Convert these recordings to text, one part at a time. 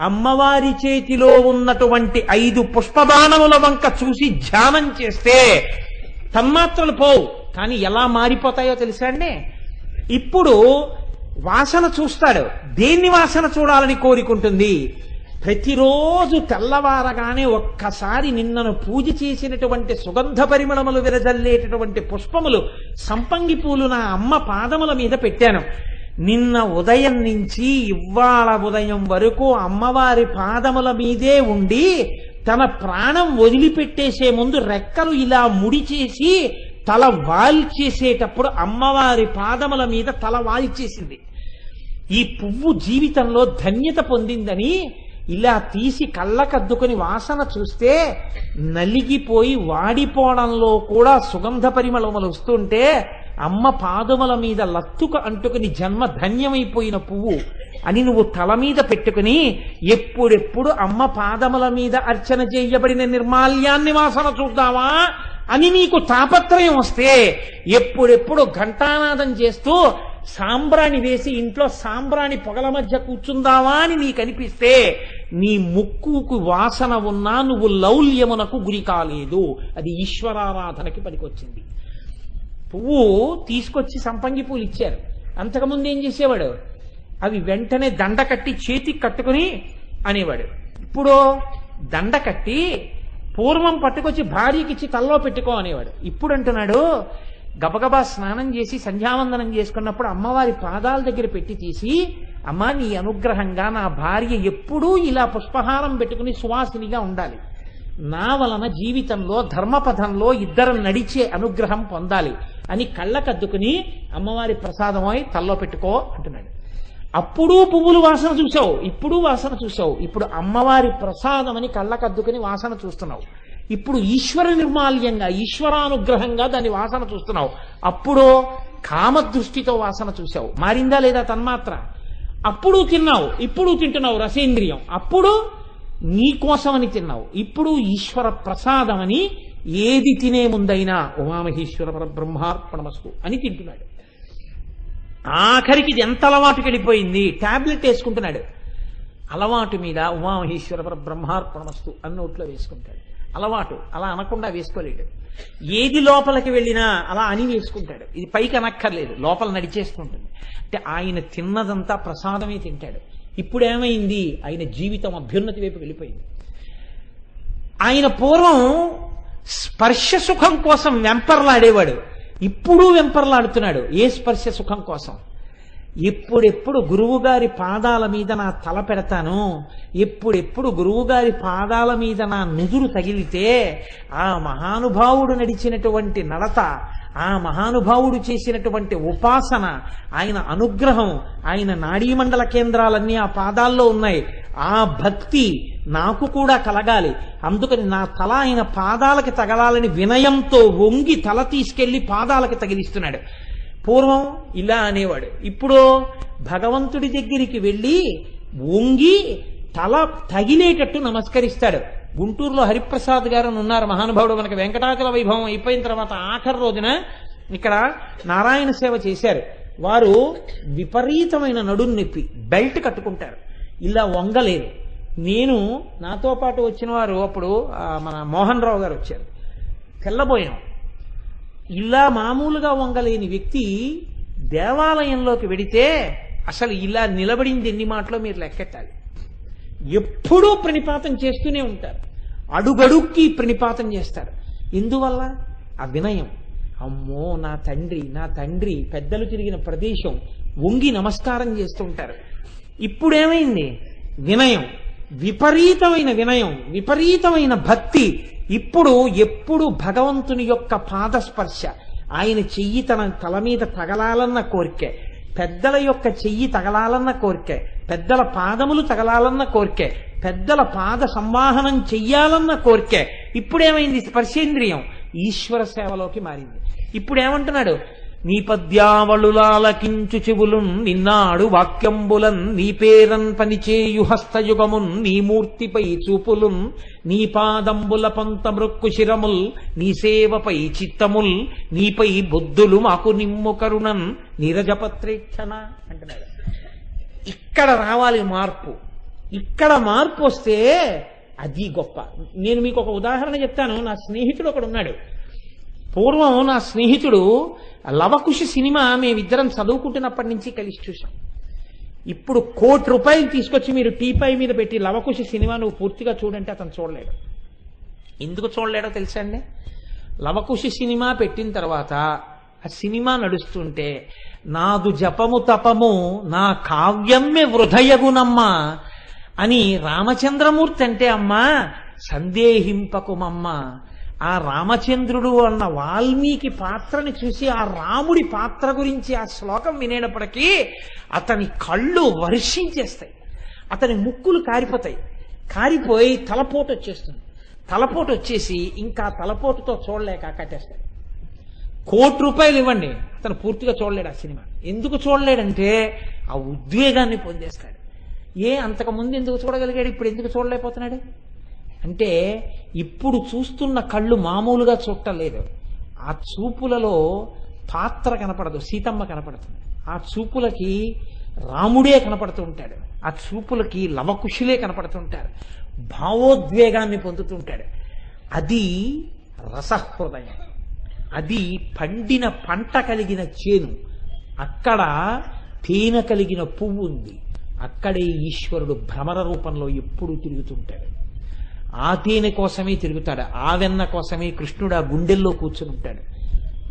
అమ్మవారి చేతిలో ఉన్నటువంటి ఐదు పుష్పబాణముల వంక చూసి ధ్యానం చేస్తే తన్మాత్రలు పోవు. కానీ ఎలా మారిపోతాయో తెలుసా అండి? ఇప్పుడు వాసన చూస్తాడు. దేన్ని వాసన చూడాలని కోరికుంటుంది? ప్రతిరోజు తెల్లవారగానే ఒక్కసారి నిన్నను పూజ చేసినటువంటి సుగంధ పరిమళములు విరజల్లేటటువంటి పుష్పములు సంపంగి పూలు నా అమ్మ పాదముల మీద పెట్టాను. నిన్న ఉదయం నుంచి ఇవాళ ఉదయం వరకు అమ్మవారి పాదముల మీదే ఉండి తన ప్రాణం వదిలిపెట్టేసే ముందు రెక్కలు ఇలా ముడి చేసి తల వాల్చేసేటప్పుడు అమ్మవారి పాదముల మీద తల వాల్చేసింది. ఈ పువ్వు జీవితంలో ధన్యత పొందిందని ఇలా తీసి కళ్ళకద్దుకొని వాసన చూస్తే నలిగిపోయి వాడిపోవడంలో కూడా సుగంధ పరిమళములు వస్తుంటే అమ్మ పాదముల మీద లత్తుక అంటుకుని జన్మ ధన్యమైపోయిన పువ్వు అని నువ్వు తల మీద పెట్టుకుని ఎప్పుడెప్పుడు అమ్మ పాదముల మీద అర్చన చేయబడిన నిర్మాల్యాన్ని వాసన చూద్దామా అని నీకు తాపత్రయం వస్తే ఎప్పుడెప్పుడు ఘంటానాదం చేస్తూ సాంబ్రాణి వేసి ఇంట్లో సాంబ్రాణి పొగల మధ్య కూర్చుందావా అని నీకు అనిపిస్తే నీ ముక్కుకు వాసన ఉన్నా నువ్వు లౌల్యమునకు గురి కాలేదు. అది ఈశ్వరారాధనకి పనికొచ్చింది. పువ్వు తీసుకొచ్చి సంపంగి పూలు ఇచ్చారు. అంతకుముందు ఏం చేసేవాడు? అవి వెంటనే దండ కట్టి చేతికి కట్టుకుని అనేవాడు. ఇప్పుడు దండ కట్టి పూర్వం పట్టుకొచ్చి భార్యకి ఇచ్చి తల్లో పెట్టుకో అనేవాడు. ఇప్పుడు అంటున్నాడు గబగబా స్నానం చేసి సంధ్యావందనం చేసుకున్నప్పుడు అమ్మవారి పాదాల దగ్గర పెట్టి తీసి అమ్మ నీ అనుగ్రహంగా నా భార్య ఎప్పుడూ ఇలా పుష్పహారం పెట్టుకుని సువాసినిగా ఉండాలి. నా వలన జీవితంలో ధర్మపథంలో ఇద్దరు నడిచే అనుగ్రహం పొందాలి. అని కళ్ళకద్దుకుని అమ్మవారి ప్రసాదమై తల్లో పెట్టుకో అంటున్నాడు. అప్పుడు పువ్వులు వాసన చూసావు ఇప్పుడు వాసన చూసావు ఇప్పుడు అమ్మవారి ప్రసాదం అని కళ్ళకద్దుకుని వాసన చూస్తున్నావు. ఇప్పుడు ఈశ్వర నిర్మాల్యంగా ఈశ్వరానుగ్రహంగా దాని వాసన చూస్తున్నావు. అప్పుడు కామదృష్టితో వాసన చూసావు మారిందా లేదా తన్మాత్ర? అప్పుడు తిన్నావు ఇప్పుడు తింటున్నావు రసేంద్రియం. అప్పుడు నీ కోసమని తిన్నావు. ఇప్పుడు ఈశ్వర ప్రసాదం అని ఏది తినే ముందైనా ఉమామహేశ్వర పరబ్రహ్మార్పణమస్తు అని తింటున్నాడు. ఆఖరికి ఇది ఎంత అలవాటుకి వెళ్ళిపోయింది టాబ్లెట్ వేసుకుంటున్నాడు. అలవాటు మీద ఉమామహేశ్వర పరబ్రహ్మార్పణమస్తు అని నోట్లో వేసుకుంటాడు. అలవాటు అలా అనకుండా వేసుకోలేడు. ఏది లోపలికి వెళ్ళినా అలా అని వేసుకుంటాడు. ఇది పైకి అనక్కర్లేదు లోపల నడిచేసుకుంటుంది అంటే ఆయన తిన్నదంతా ప్రసాదమే తింటాడు. ఇప్పుడు ఏమైంది ఆయన జీవితం అభ్యున్నతి వైపు వెళ్ళిపోయింది. ఆయన పూర్వం స్పర్శ సుఖం కోసం వెంపర్లాడేవాడు. ఇప్పుడు వెంపర్లాడుతున్నాడు. ఏ స్పర్శ సుఖం కోసం? ఎప్పుడెప్పుడు గురువుగారి పాదాల మీద నా తల పెడతాను ఎప్పుడెప్పుడు గురువుగారి పాదాల మీద నా నుదురు తగిలితే ఆ మహానుభావుడు నడిచినటువంటి నడత ఆ మహానుభావుడు చేసినటువంటి ఉపాసన ఆయన అనుగ్రహం ఆయన నాడీమండల కేంద్రాలన్నీ ఆ పాదాల్లో ఉన్నాయి. ఆ భక్తి నాకు కూడా కలగాలి. అందుకని నా తల ఆయన పాదాలకి తగలాలని వినయంతో వంగి తల తీసుకెళ్ళి పాదాలకి తగిలిస్తున్నాడు. పూర్వం ఇలా అనేవాడు. ఇప్పుడు భగవంతుడి దగ్గరికి వెళ్ళి వంగి తల తగిలేటట్టు నమస్కరిస్తాడు. గుంటూరులో హరిప్రసాద్ గారు అని ఉన్నారు మహానుభావుడు. మనకి వెంకటాచల వైభవం అయిపోయిన తర్వాత ఆఖరి రోజున ఇక్కడ నారాయణ సేవ చేశారు. వారు విపరీతమైన నడుం నొప్పి బెల్ట్ కట్టుకుంటారు. ఇలా వంగలేరు నేను నాతో పాటు వచ్చిన వారు అప్పుడు మన మోహన్ రావు గారు వచ్చారు. తెల్లబోయాం. ఇలా మామూలుగా వంగలేని వ్యక్తి దేవాలయంలోకి వెడితే అసలు ఇలా నిలబడింది ఎన్ని మాటలో మీరు లెక్కెట్టాలి ఎప్పుడూ ప్రణిపాతం చేస్తూనే ఉంటారు. అడుగడుక్కి ప్రణిపాతం చేస్తారు. ఎందువల్ల ఆ వినయం అమ్మో నా తండ్రి నా తండ్రి పెద్దలు తిరిగిన ప్రదేశం వంగి నమస్కారం చేస్తుంటారు. ఇప్పుడేమైంది? వినయం విపరీతమైన వినయం విపరీతమైన భక్తి. ఇప్పుడు ఎప్పుడు భగవంతుని యొక్క పాదస్పర్శ ఆయన చెయ్యి తన తల మీద తగలాలన్న కోరికే పెద్దల యొక్క చెయ్యి తగలాలన్న కోరికే పెద్దల పాదములు తగలాలన్న కోరికే పెద్దల పాద సంవాహనం చెయ్యాలన్న కోరికే. ఇప్పుడేమైంది స్పర్శేంద్రియం? ఈశ్వర సేవలోకి మారింది. ఇప్పుడు ఏమంటున్నాడు నీ పద్యావళులాలకించు చెవులున్ నిన్నాడు వాక్యంబులన్ నీ పేరన్ పనిచేయు హస్తయుగమున్ నీ మూర్తిపై చూపులున్ నీ పాదంబుల పంత మృక్కు శిరముల్ నీ సేవపై చిత్తముల్ నీపై బుద్ధులు మాకు నిమ్ము కరుణన్ నీరజపత్రేక్షణ అంటున్నాడు. ఇక్కడ రావాలి మార్పు. ఇక్కడ మార్పు వస్తే అది గొప్ప. నేను మీకు ఒక ఉదాహరణ చెప్తాను. నా స్నేహితుడు ఒకడు ఉన్నాడు. పూర్వం నా స్నేహితుడు లవకుశ సినిమా మేమిద్దరం చదువుకుంటున్నప్పటి నుంచి కలిసి చూసాం ఇప్పుడు కోటి రూపాయలు తీసుకొచ్చి మీరు టీపై మీద పెట్టి లవకుశ సినిమా నువ్వు పూర్తిగా చూడంటే అతను చూడలేడు. ఎందుకు చూడలేడో తెలుసా అండి? లవకుశ సినిమా పెట్టిన తర్వాత ఆ సినిమా నడుస్తుంటే నాదు జపము తపము నా కావ్యమ్మె వృధయగునమ్మా. అని రామచంద్రమూర్తి అంటే అమ్మా సందేహింపకుమమ్మ. ఆ రామచంద్రుడు అన్న వాల్మీకి పాత్రని చూసి ఆ రాముడి పాత్ర గురించి ఆ శ్లోకం వినేటప్పటికీ అతని కళ్ళు వర్షించేస్తాయి. అతని ముక్కులు కారిపోతాయి. కారిపోయి తలపోటు వచ్చేస్తుంది. తలపోటు వచ్చేసి ఇంకా తలపోటుతో చూడలేక కట్టేస్తాడు కోటి రూపాయలు ఇవ్వండి. అతను పూర్తిగా చూడలేడు ఆ సినిమా. ఎందుకు చూడలేడంటే ఆ ఉద్వేగాన్ని పొందేస్తాడు. ఏ అంతకుముందు ఎందుకు చూడగలిగాడు? ఇప్పుడు ఎందుకు చూడలేకపోతున్నాడు? అంటే ఇప్పుడు చూస్తున్న కళ్ళు మామూలుగా చూడలేదు ఆ చూపులలో పాత్ర కనపడదు సీతమ్మ కనపడుతుంది. ఆ చూపులకి రాముడే కనపడుతూ ఉంటాడు. ఆ చూపులకి లవకుశులే కనపడుతుంటారు భావోద్వేగాన్ని పొందుతుంటాడు. అది రసహృదయం. అది పండిన పంట కలిగిన చేను. అక్కడ తేనె కలిగిన పువ్వు ఉంది. అక్కడే ఈశ్వరుడు భ్రమర రూపంలో ఎప్పుడూ తిరుగుతుంటాడు. ఆ తేనె కోసమే తిరుగుతాడు. ఆ వెన్న కోసమే కృష్ణుడు ఆ గుండెల్లో కూర్చుని ఉంటాడు.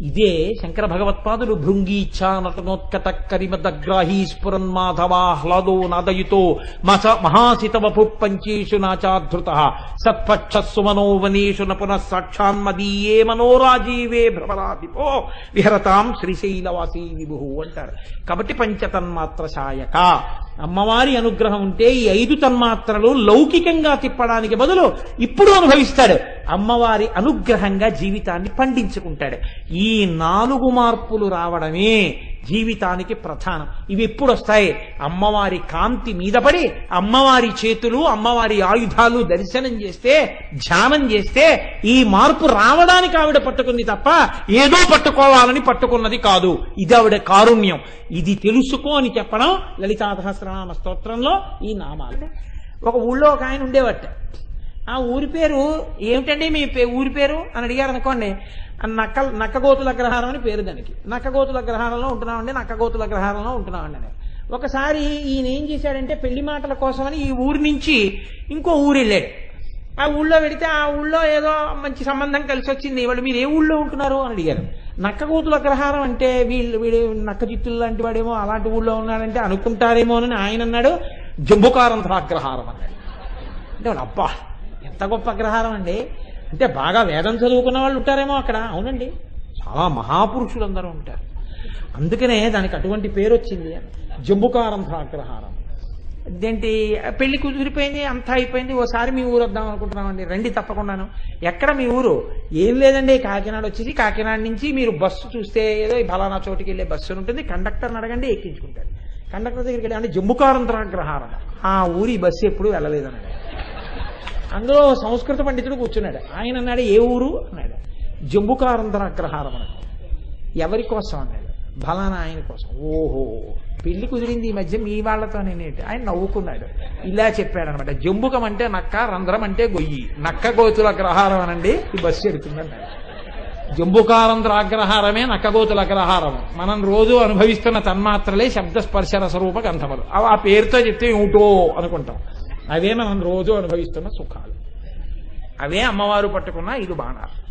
ఇదే శంకర భగవత్పాదుడు భృంగీచ్ఛా నటనోత్కట కరిమదగ్రాహీ స్ఫురన్ మాధవాహ్లాదో నాదయుతో మస మహాసితవపు పంచేషు నాచాధృత సత్పక్ష సుమనో వనేషు నపున సాక్షాన్మదీయే మనోరాజీవే భ్రమరాధిపో విహరతాం శ్రీశైలవాసీ విభు అంటారు. కాబట్టి పంచతన్మాత్ర శాయక అమ్మవారి అనుగ్రహం ఉంటే ఈ ఐదు తన్మాత్రలు లౌకికంగా తిప్పడానికి బదులు ఇప్పుడు అనుభవిస్తాడు. అమ్మవారి అనుగ్రహంగా జీవితాన్ని పండించుకుంటాడు. ఈ నాలుగు మార్పులు రావడమే జీవితానికి ప్రధానం. ఇవి ఎప్పుడు వస్తాయి అమ్మవారి కాంతి మీద పడి అమ్మవారి చేతులు అమ్మవారి ఆయుధాలు దర్శనం చేస్తే ధ్యానం చేస్తే ఈ మార్పు రావడానికి ఆవిడ పట్టుకుంది తప్ప ఏదో పట్టుకోవాలని పట్టుకున్నది కాదు. ఇది ఆవిడ కారుణ్యం. ఇది తెలుసుకో అని చెప్పడం లలితా సహస్రనామ స్తోత్రంలో ఈ నామాలు. ఒక ఊళ్ళో ఒక ఆయన ఉండేవట ఆ ఊరి పేరు ఏమిటండి మీ ఊరి పేరు? అని అడిగారు అనుకోండి నక్క నక్కగోతుల గ్రహారం అని పేరు దానికి. నక్కగోతుల గ్రహారంలో ఉంటున్నామండి నక్కగోతుల గ్రహారంలో ఉంటున్నామండి అని. ఒకసారి ఈయన ఏం చేశాడంటే పెళ్ళి మాటల కోసమని ఈ ఊరి నుంచి ఇంకో ఊరు వెళ్ళాడు. ఆ ఊళ్ళో వెడితే ఆ ఊళ్ళో ఏదో మంచి సంబంధం కలిసి వచ్చింది. వాళ్ళు మీరు ఏ ఊళ్ళో ఉంటున్నారు? అని అడిగారు. నక్కగోతుల అగ్రహారం అంటే వీళ్ళు వీడు నక్క చిత్తులు లాంటి వాడేమో అలాంటి ఊళ్ళో ఉన్నాడంటే అనుకుంటారేమో అని ఆయన అన్నాడు. జంబుకారంధ్ర అగ్రహారం అన్నాడు. అంటే అబ్బా ఎంత గొప్ప అగ్రహారం అండి. అంటే బాగా వేదం చదువుకున్న వాళ్ళు ఉంటారేమో అక్కడ. అవునండి. చాలా మహాపురుషులు అందరూ ఉంటారు. అందుకనే దానికి అటువంటి పేరు వచ్చింది. జంబుకారంధ్ర అగ్రహారం అదేంటి పెళ్ళి కుదిరిపోయింది అంతా అయిపోయింది. ఓసారి మీ ఊరు వద్దాం అనుకుంటున్నామండి. రండి తప్పకుండాను. ఎక్కడ మీ ఊరు? ఏం లేదండి. కాకినాడ వచ్చేసి కాకినాడ నుంచి మీరు బస్సు చూస్తే ఏదో ఫలానా చోటుకి వెళ్ళే బస్సు ఉంటుంది. కండక్టర్ని అడగండి ఎక్కించుకుంటారు. కండక్టర్ దగ్గరికి వెళ్ళి అంటే జంబుకారంధ్రాగ్రహారం ఆ ఊరి బస్సు ఎప్పుడు వెళ్ళలేదన్నాడు. అందులో సంస్కృత పండితుడు కూర్చున్నాడు. ఆయన అన్నాడు ఏ ఊరు? అన్నాడు. జంబుకారంధ్రాగ్రహారం అన్నాడు. ఎవరి కోసం? అన్నాడు. బలానా ఆయన కోసం. ఓహో పెళ్ళి కుదిరింది ఈ మధ్య మీ వాళ్ళతో నేనేంటి ఆయన నవ్వుకున్నాడు. ఇలా చెప్పాడు అనమాట జంబుకం అంటే నక్క రంధ్రం అంటే గొయ్యి. నక్క గోతుల అగ్రహారం అనండి. ఈ బస్సు ఎడుతుందన్నాడు జంబుకారంధ్ర అగ్రహారమే నక్కగోతుల అగ్రహారం మనం రోజు అనుభవిస్తున్న తన్మాత్రలే శబ్ద స్పర్శ రసరూప గంధములు. అవి ఆ పేరుతో చెప్తే ఏమిటో అనుకుంటాం. అవే మనం రోజు అనుభవిస్తున్న సుఖాలు. అవే అమ్మవారు పట్టుకున్న ఐదు బాణాలు.